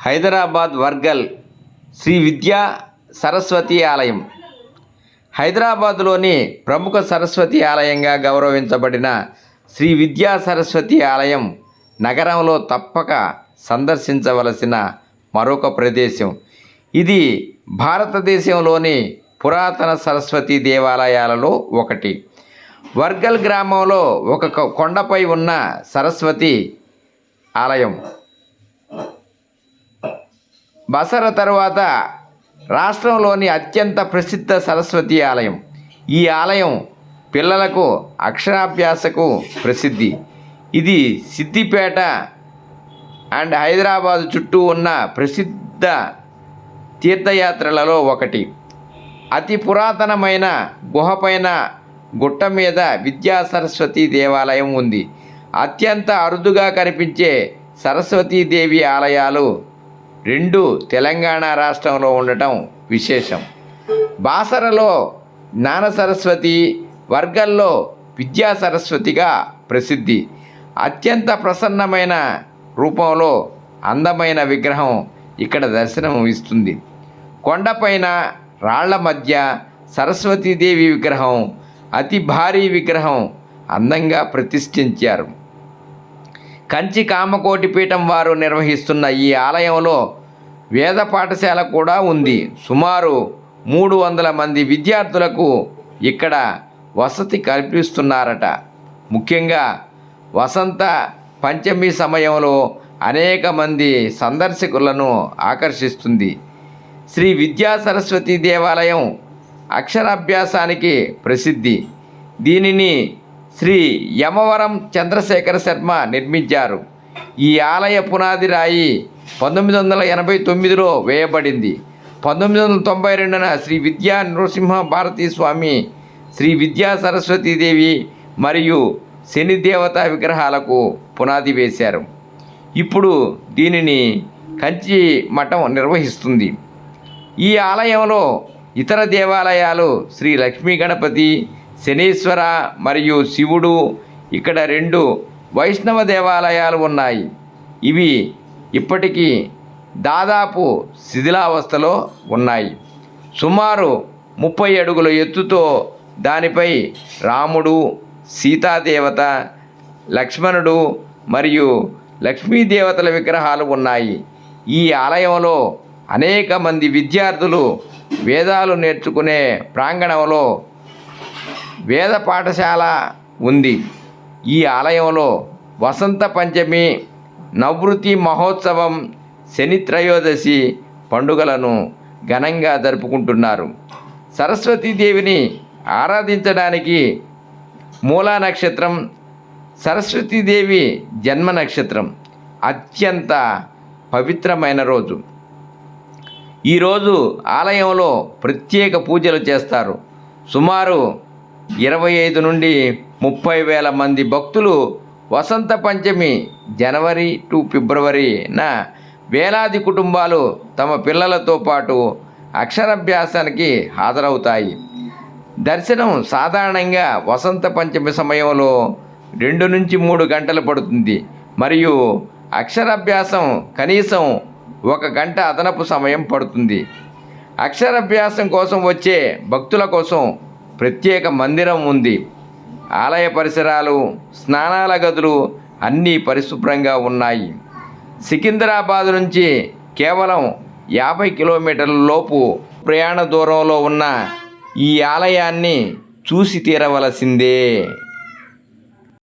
హైదరాబాద్ వర్గల్ శ్రీ విద్యా సరస్వతి ఆలయం. హైదరాబాదులోని ప్రముఖ సరస్వతి ఆలయంగా గౌరవించబడిన శ్రీ విద్యా సరస్వతి ఆలయం నగరంలో తప్పక సందర్శించవలసిన మరొక ప్రదేశం. ఇది భారతదేశంలోని పురాతన సరస్వతి దేవాలయాలలో ఒకటి. వర్గల్ గ్రామంలో ఒక కొ- కొండపై ఉన్న సరస్వతి ఆలయం. బసర తరువాత రాష్ట్రంలోని అత్యంత ప్రసిద్ధ సరస్వతి ఆలయం. ఈ ఆలయం పిల్లలకు అక్షరాభ్యాసకు ప్రసిద్ధి. ఇది సిద్దిపేట అండ్ హైదరాబాదు చుట్టూ ఉన్న ప్రసిద్ధ తీర్థయాత్రలలో ఒకటి. అతి పురాతనమైన గుహపైన గుట్ట మీద విద్యా సరస్వతి దేవాలయం ఉంది. అత్యంత అరుదుగా కనిపించే సరస్వతీదేవి ఆలయాలు రెండు తెలంగాణ రాష్ట్రంలో ఉండటం విశేషం. బాసరలో జ్ఞాన సరస్వతి వర్గల్లో విద్యా సరస్వతిగా ప్రసిద్ధి. అత్యంత ప్రసన్నమైన రూపంలో అందమైన విగ్రహం ఇక్కడ దర్శనం ఇస్తుంది. కొండపైన రాళ్ళ మధ్య సరస్వతీదేవి విగ్రహం అతి భారీ విగ్రహం అందంగా ప్రతిష్ఠించారు. కంచి కామకోటి పీఠం వారు నిర్వహిస్తున్న ఈ ఆలయంలో వేద పాఠశాల కూడా ఉంది. సుమారు మూడు వందల మంది విద్యార్థులకు ఇక్కడ వసతి కల్పిస్తున్నారట. ముఖ్యంగా వసంత పంచమి సమయంలో అనేక మంది సందర్శకులను ఆకర్షిస్తుంది. శ్రీ విద్యా సరస్వతి దేవాలయం అక్షరాభ్యాసానికి ప్రసిద్ధి. దీనిని శ్రీ యమవరం చంద్రశేఖర శర్మ నిర్మించారు. ఈ ఆలయ పునాది రాయి పంతొమ్మిది వందల ఎనభై తొమ్మిదిలో వేయబడింది. పంతొమ్మిది వందల తొంభై రెండున శ్రీ విద్యా నృసింహ భారతీ స్వామి శ్రీ విద్యా సరస్వతీదేవి మరియు శనిదేవత విగ్రహాలకు పునాది వేశారు. ఇప్పుడు దీనిని కంచి మఠం నిర్వహిస్తుంది. ఈ ఆలయంలో ఇతర దేవాలయాలు శ్రీ లక్ష్మీ గణపతి శనీశ్వర మరియు శివుడు ఇక్కడ రెండు వైష్ణవ దేవాలయాలు ఉన్నాయి. ఇవి ఇప్పటికీ దాదాపు శిథిలావస్థలో ఉన్నాయి. సుమారు ముప్పై అడుగుల ఎత్తుతో దానిపై రాముడు సీతాదేవత లక్ష్మణుడు మరియు లక్ష్మీదేవతల విగ్రహాలు ఉన్నాయి. ఈ ఆలయంలో అనేక మంది విద్యార్థులు వేదాలు నేర్చుకునే ప్రాంగణంలో వేద పాఠశాల ఉంది. ఈ ఆలయంలో వసంత పంచమి నవృత్తి మహోత్సవం శని త్రయోదశి పండుగలను ఘనంగా జరుపుకుంటున్నారు. సరస్వతీదేవిని ఆరాధించడానికి మూలా నక్షత్రం సరస్వతీదేవి జన్మ నక్షత్రం అత్యంత పవిత్రమైన రోజు. ఈరోజు ఆలయంలో ప్రత్యేక పూజలు చేస్తారు. సుమారు ఇరవై ఐదు నుండి ముప్పై వేల మంది భక్తులు వసంత పంచమి జనవరి టు ఫిబ్రవరిన వేలాది కుటుంబాలు తమ పిల్లలతో పాటు అక్షరాభ్యాసానికి హాజరవుతాయి. దర్శనం సాధారణంగా వసంత పంచమి సమయంలో రెండు నుంచి మూడు గంటలు పడుతుంది. మరియు అక్షరాభ్యాసం కనీసం ఒక గంట అదనపు సమయం పడుతుంది. అక్షరాభ్యాసం కోసం వచ్చే భక్తుల కోసం ప్రత్యేక మందిరం ఉంది. ఆలయ పరిసరాలు స్నానాల గదులు అన్నీ పరిశుభ్రంగా ఉన్నాయి. సికింద్రాబాద్ నుంచి కేవలం యాభై కిలోమీటర్ల లోపు ప్రయాణ దూరంలో ఉన్న ఈ ఆలయాన్ని చూసి తీరవలసిందే.